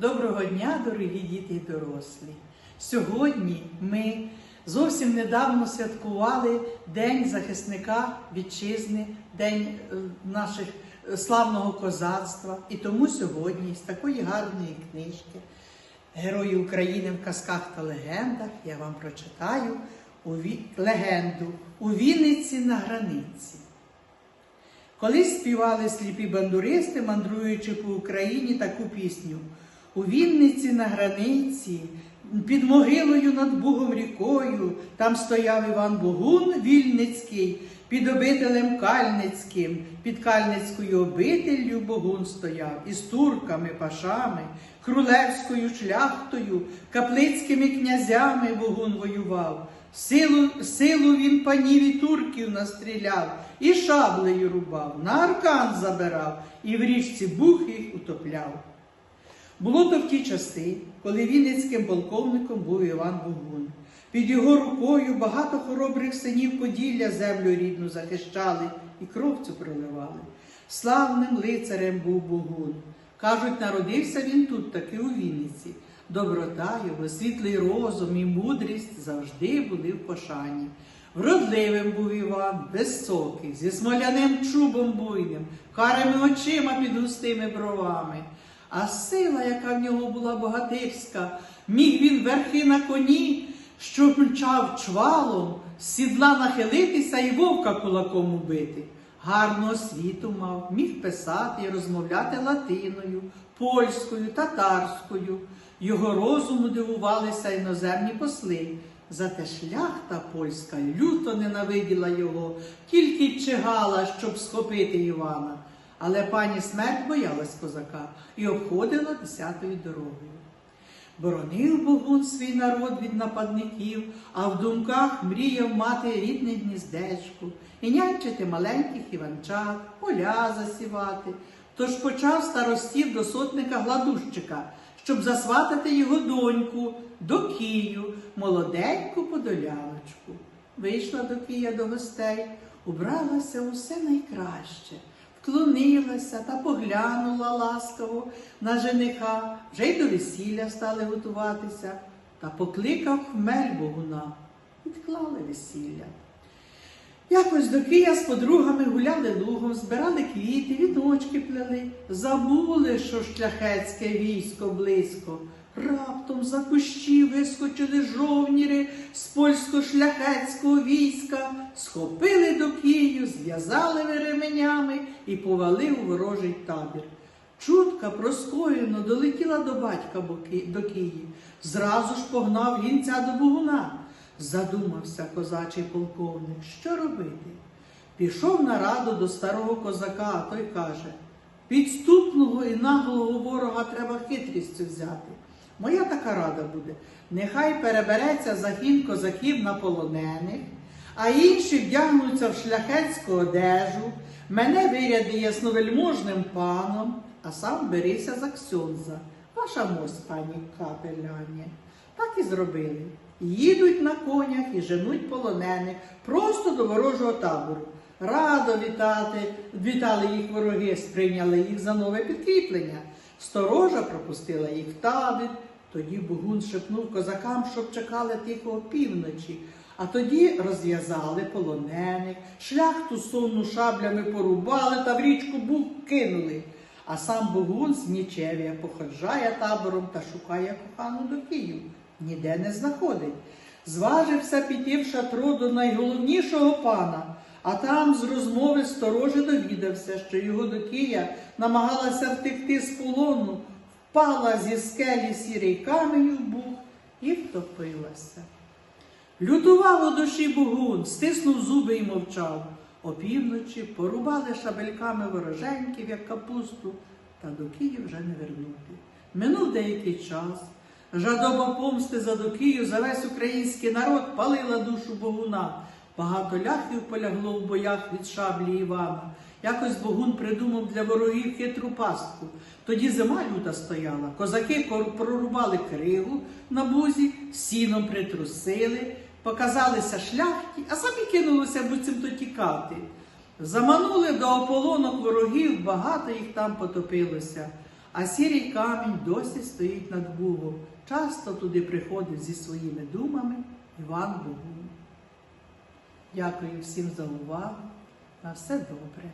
Доброго дня, дорогі діти і дорослі. Сьогодні ми зовсім недавно святкували День захисника вітчизни, День е, наших е, славного козацтва. І тому сьогодні з такої гарної книжки Герої України в казках та легендах я вам прочитаю легенду у Вінниці на границі. Колись співали сліпі бандуристи, мандруючи по Україні таку пісню. У Вінниці на границі, під могилою над Бугом рікою, там стояв Іван Богун Вільницький, під обителем Кальницьким, під Кальницькою обителлю Богун стояв, із турками, пашами, крулевською шляхтою, каплицькими князями Богун воював. Силу, силу він панів і турків настріляв, і шаблею рубав, на аркан забирав, і в річці Буг їх утопляв. Було то в ті часи, коли Вінницьким полковником був Іван Богун. Під його рукою багато хоробрих синів Поділля землю рідну захищали і кров цю проливали. Славним лицарем був Богун. Кажуть, народився він тут, таки у Вінниці. Доброта його, світлий розум і мудрість завжди були в пошані. Вродливим був Іван, високий, зі смоляним чубом буйним, карими очима під густими бровами. А сила, яка в нього була богатирська, міг він верхи на коні, що мчав чвалом, з сідла нахилитися і вовка кулаком убити. Гарну освіту мав, міг писати і розмовляти латиною, польською, татарською. Його розуму дивувалися іноземні посли. Зате шляхта польська люто ненавиділа його, тільки чигала, щоб схопити Івана. Але пані смерть боялась козака і обходила десятою дорогою. Боронив Богун свій народ від нападників, а в думках мріяв мати рідне гніздечко, і нянчити маленьких іванчат, поля засівати. Тож почав старостів до сотника Гладущика, щоб засватати його доньку до Кию, молоденьку подоляночку. Вийшла до Кия до гостей, убралася усе найкраще вклонилася та поглянула ласкаво на жениха, вже й до весілля стали готуватися, та покликав хмель Богуна. Відклали весілля. Якось до Кия з подругами гуляли лугом, збирали квіти, віночки плели, забули, що шляхетське військо близько. Раптом за кущі вискочили жовніри з польсько-шляхетського війська, схопили до Кию, зв'язали ременями і повели у ворожий табір. Чутка проскоєно долетіла до батька до Киї. Зразу ж погнав гінця до Богуна. Задумався козачий полковник, що робити. Пішов на раду до старого козака, а той каже: підступного і наглого ворога треба хитрістю взяти. Моя така рада буде. Нехай перебереться загін козаків на полонених, а інші вдягнуться в шляхетську одежу, мене виряди ясновельможним паном, а сам берися за ксьонза. Ваша мость, пані капеляні. Так і зробили. Їдуть на конях і женуть полонених просто до ворожого табору. Радо вітати, вітали їх вороги, сприйняли їх за нове підкріплення. Сторожа пропустила їх в табір. Тоді Богун шепнув козакам, щоб чекали тихо півночі. А тоді розв'язали полонених, шляхту сонну шаблями порубали та в річку Буг кинули. А сам Богун з Нічевія походжає табором та шукає кохану до Київ. Ніде не знаходить. Зважився піти в шатро до найголовнішого пана, а там з розмови сторожа довідався, що його до Кия намагалася втекти з полону, впала зі скелі сірий камінь у бух і втопилася. Лютував у душі Богун, стиснув зуби і мовчав. Опівночі порубали шабельками вороженьків, як капусту, та до Київ вже не вернути. Минув деякий час. Жадоба помсти за Докію за весь український народ палила душу Богуна. Багато ляхів полягло в боях від шаблі Івана. Якось Богун придумав для ворогів хитру пастку. Тоді зима люта стояла. Козаки прорубали кригу на бузі, сіном притрусили, показалися шляхті, а самі кинулися буцімто тікати. Заманули до ополонок ворогів, багато їх там потопилося. а сірий камінь досі стоїть над Бугом. Часто туди приходить зі своїми думами Іван Богун. Дякую всім за увагу. На все добре.